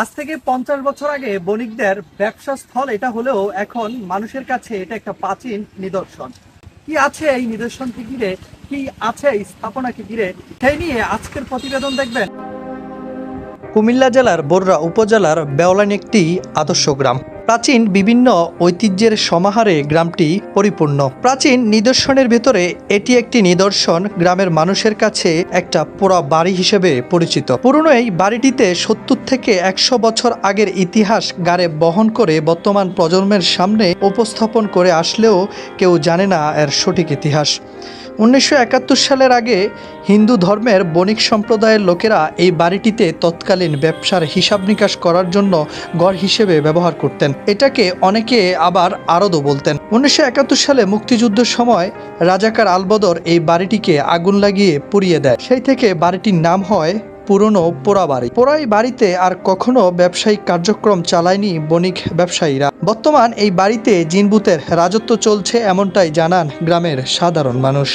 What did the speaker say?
আজ থেকে পঞ্চাশ বছর আগে বণিকদের ব্যবসা স্থল এটা হলেও এখন মানুষের কাছে এটা একটা প্রাচীন নিদর্শন। কি আছে এই নিদর্শনকে ঘিরে? কি আছে এই স্থাপনাকে ঘিরে? সেই নিয়ে আজকের প্রতিবেদন দেখবেন। কুমিল্লা জেলার বররা উপজেলার বেওলান একটি আদর্শ গ্রাম। প্রাচীন বিভিন্ন ঐতিহ্যের সমাহারে গ্রামটি পরিপূর্ণ। প্রাচীন নিদর্শনের ভেতরে এটি একটি নিদর্শন, গ্রামের মানুষের কাছে একটা পোড়া বাড়ি হিসেবে পরিচিত। পুরনো এই বাড়িটিতে সত্তর থেকে একশো বছর আগের ইতিহাস গাড়ে বহন করে বর্তমান প্রজন্মের সামনে উপস্থাপন করে আসলেও কেউ জানে না এর সঠিক ইতিহাস। উনিশশো একাত্তর সালের আগে হিন্দু ধর্মের বণিক সম্প্রদায়ের লোকেরা এই বাড়িটিতে তৎকালীন ব্যবসার হিসাব নিকাশ করার জন্য ঘর হিসেবে ব্যবহার করতেন। এটাকে অনেকে আবার আরদও বলতেন। উনিশশো একাত্তর সালে মুক্তিযুদ্ধের সময় রাজাকার আলবদর এই বাড়িটিকে আগুন লাগিয়ে পুড়িয়ে দেয়। সেই থেকে বাড়িটির নাম হয় পুরনো পোড়া বাড়ি। পোড়াই বাড়িতে আর কখনো ব্যবসায়িক কার্যক্রম চালায়নি বণিক ব্যবসায়ীরা। বর্তমান এই বাড়িতে জিনবুতের রাজত্ব চলছে এমনটাই জানান গ্রামের সাধারণ মানুষ।